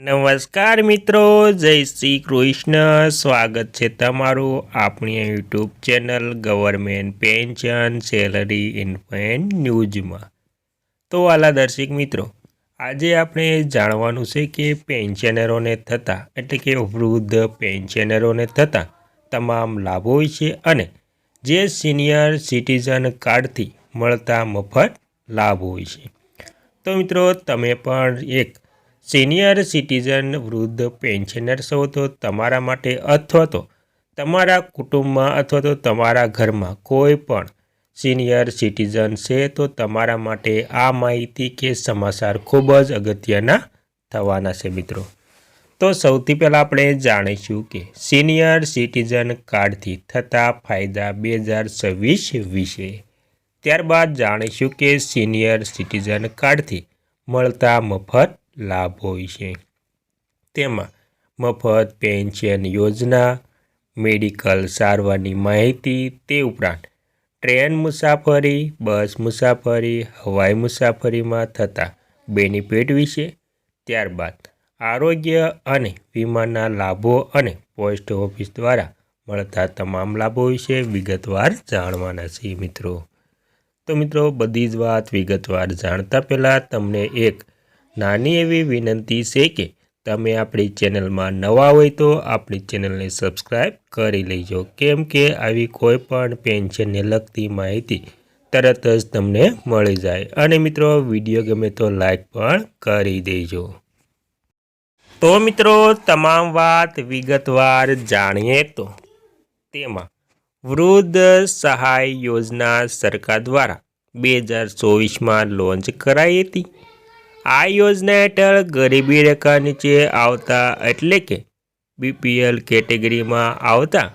નમસ્કાર મિત્રો, જય શ્રી કૃષ્ણ. સ્વાગત છે તમારું આપણી YouTube channel government pension salary ઇન્ફેન ન્યૂઝમાં. તો આલા દર્શક મિત્રો, આજે આપણે જાણવાનું છે કે પેન્શનરોને થતા, એટલે કે વૃદ્ધ પેન્શનરોને થતા તમામ લાભો વિશે અને જે સિનિયર સિટીઝન કાર્ડથી મળતા મફત લાભો વિશે તો મિત્રો, તમે પણ એક સિનિયર સિટીઝન વૃદ્ધ પેન્શનર છો તો તમારા માટે અથવા તો તમારા કુટુંબમાં અથવા તો તમારા ઘરમાં કોઈ પણ સિનિયર સિટીઝન છે તો તમારા માટે આ માહિતી કે સમાચાર ખૂબ જ અગત્યના થવાના છે મિત્રો. તો સૌથી પહેલાં આપણે જાણીશું કે સિનિયર સિટીઝન કાર્ડથી થતા ફાયદા બે હજાર છવ્વીસ વિશે. ત્યારબાદ જાણીશું કે સિનિયર સિટીઝન કાર્ડથી મળતા મફત લાભો વિશે. તેમાં મફત પેન્શન યોજના, મેડિકલ સારવારની માહિતી તે ઉપરાંત ટ્રેન મુસાફરી, બસ મુસાફરી, હવાઈ મુસાફરીમાં થતા બેનિફિટ વિશે, ત્યારબાદ આરોગ્ય અને વીમાના લાભો અને પોસ્ટ ઓફિસ દ્વારા મળતા તમામ લાભો વિશે વિગતવાર જાણવાના છીએ મિત્રો. તો મિત્રો, બધી જ વાત વિગતવાર જાણતા પહેલાં તમને એક નાની એવી વિનંતી છે કે તમે આપણી ચેનલમાં નવા હોય તો આપણી ચેનલને સબસ્ક્રાઈબ કરી લેજો. કેમ કે આવી કોઈ પણ પેન્શનને લગતી માહિતી તરત જ તમને મળી જાય. અને મિત્રો, વીડિયો ગમે તો લાઈક પણ કરી દેજો. તો મિત્રો, તમામ વાત વિગતવાર જાણીએ તો તેમાં વૃદ્ધ સહાય યોજના સરકાર દ્વારા બે હજાર ચોવીસમાં લોન્ચ કરાઈ હતી. આ યોજના હેઠળ ગરીબી રેખા નીચે આવતા એટલે કે બીપીએલ કેટેગરીમાં આવતા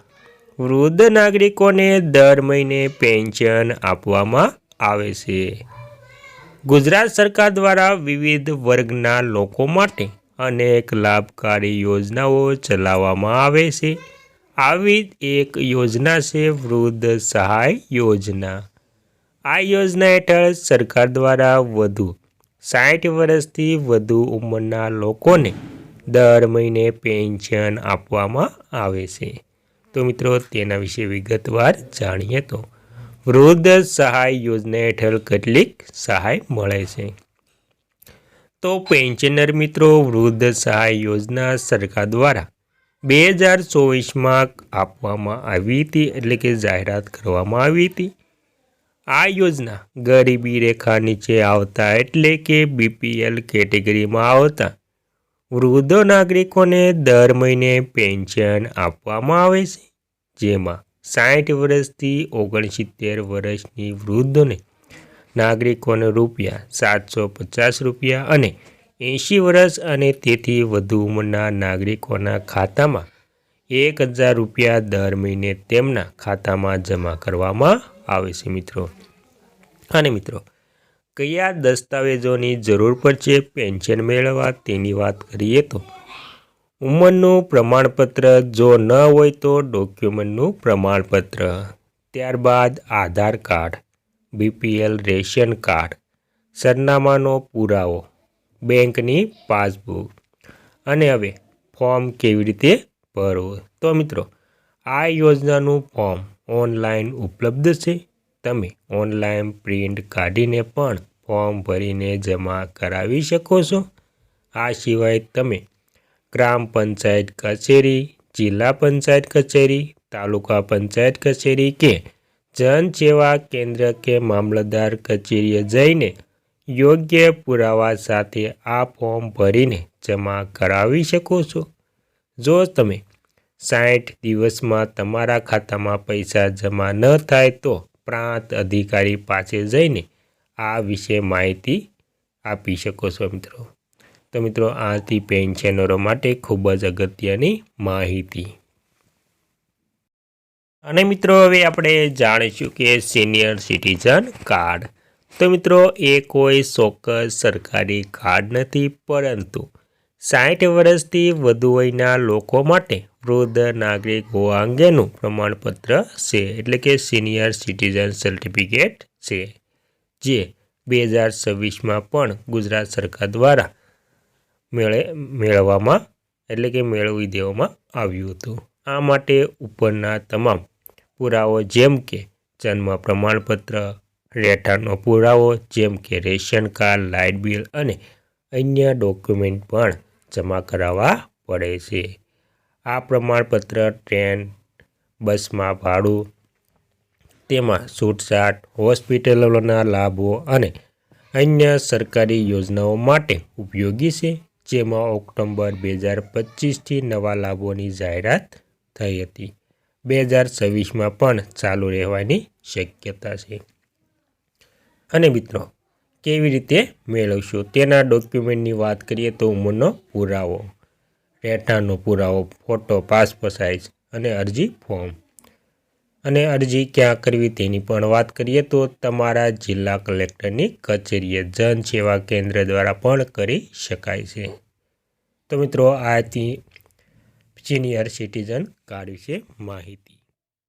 વૃદ્ધ નાગરિકોને દર મહિને પેન્શન આપવામાં આવે છે. ગુજરાત સરકાર દ્વારા વિવિધ વર્ગના લોકો માટે અનેક લાભકારી યોજનાઓ ચલાવવામાં આવે છે. આવી એક યોજના છે વૃદ્ધ સહાય યોજના. આ યોજના હેઠળ સરકાર દ્વારા વધુ સાઠ વર્ષથી વધુ ઉંમરના લોકોને દર મહિને પેન્શન આપવામાં આવે છે. તો મિત્રો, તેના વિશે વિગતવાર જાણીએ તો, વૃદ્ધ સહાય યોજના હેઠળ કેટલીક સહાય મળે છે? તો પેન્શનર મિત્રો, વૃદ્ધ સહાય યોજના સરકાર દ્વારા બે હજાર ચોવીસમાં આપવામાં આવી હતી, એટલે કે જાહેરાત કરવામાં આવી હતી. આ યોજના ગરીબી રેખા નીચે આવતા એટલે કે બીપીએલ કેટેગરીમાં આવતા. વૃદ્ધો નાગરિકોને દર મહિને પેન્શન આપવામાં આવે છે, જેમાં સાઠ વર્ષથી ઓગણસિત્તેર વર્ષની વૃદ્ધોને નાગરિકોને રૂપિયા સાતસો પચાસ રૂપિયા અને એંશી વર્ષ અને તેથી વધુ ઉંમરના નાગરિકોના ખાતામાં એક હજાર રૂપિયા દર મહિને તેમના ખાતામાં જમા કરવામાં આવે છે મિત્રો. અને મિત્રો, કયા દસ્તાવેજોની જરૂર પડશે પેન્શન મેળવવા તેની વાત કરીએ તો, ઉંમરનું પ્રમાણપત્ર જો ન હોય તો ડોક્યુમેન્ટનું પ્રમાણપત્ર, ત્યારબાદ Aadhaar card, BPL ration card, સરનામાનો પુરાવો, બેંકની પાસબુક અને હવે ફોર્મ કેવી રીતે ભરવું? તો મિત્રો, આ યોજનાનું ફોર્મ ઓનલાઈન ઉપલબ્ધ છે? તમે ઓનલાઈન પ્રિન્ટ કાઢીને પણ ફોર્મ ભરીને જમા કરાવી શકો છો. આ સિવાય તમે ગ્રામ પંચાયત કચેરી, જિલ્લા પંચાયત કચેરી, તાલુકા પંચાયત કચેરી કે જન સેવા કેન્દ્ર કે મામલતદાર કચેરીએ જઈને યોગ્ય પુરાવા સાથે આ ફોર્મ ભરીને જમા કરાવી શકો છો. જો તમે સાઠ દિવસમાં તમારા ખાતામાં પૈસા જમા ન થાય તો પ્રાંત અધિકારી પાસે જઈને આ વિશે માહિતી આપી શકો છો મિત્રો. તો મિત્રો, આથી પેન્શનરો માટે ખૂબ જ અગત્યની માહિતી. અને મિત્રો, હવે આપણે જાણીશું કે સિનિયર સિટીઝન કાર્ડ. તો મિત્રો, એ કોઈ ચોક્કસ સરકારી કાર્ડ નથી, પરંતુ સાઠ વર્ષથી વધુ વયના લોકો માટે વૃદ્ધ નાગરિક હોવા અંગેનું પ્રમાણપત્ર છે, એટલે કે સિનિયર સિટીઝન સર્ટિફિકેટ છે, જે બે હજાર છવ્વીસમાં પણ ગુજરાત સરકાર દ્વારા મેળે, મેળવવામાં, એટલે કે મેળવી દેવામાં આવ્યું હતું. આ માટે ઉપરના તમામ પુરાવો જેમ કે જન્મ પ્રમાણપત્ર, રહેઠાણનો પુરાવો જેમ કે રેશન કાર્ડ, લાઇટ બિલ અને અન્ય ડોક્યુમેન્ટ પણ જમા કરાવવા પડે છે. આ પ્રમાણપત્ર, ટ્રેન, બસમાં ભાડું, તેમાં છૂટછાટ, હોસ્પિટલોના લાભો અને અન્ય સરકારી યોજનાઓ માટે ઉપયોગી છે, જેમાં ઓક્ટોબર બે હજાર પચીસથી નવા લાભોની જાહેરાત થઈ હતી. બે હજાર છવ્વીસમાં પણ ચાલુ રહેવાની શક્યતા છે. અને મિત્રો કેવી રીતે મેળવશું? તેના ડોક્યુમેન્ટની વાત કરીએ તો ઉંમરનો પુરાવો, રહેઠાણનો પુરાવો ફોટો પાસપોર્ટ સાઇઝ અને અરજી ફોર્મ અને અરજી ક્યાં કરવી તેની પણ વાત કરીએ તો તમારા જિલ્લા કલેક્ટરની કચેરીએ જન સેવા કેન્દ્ર દ્વારા પણ કરી શકાય છે. તો મિત્રો, આથી સિનિયર સિટીઝન કાર્ડ વિશે માહિતી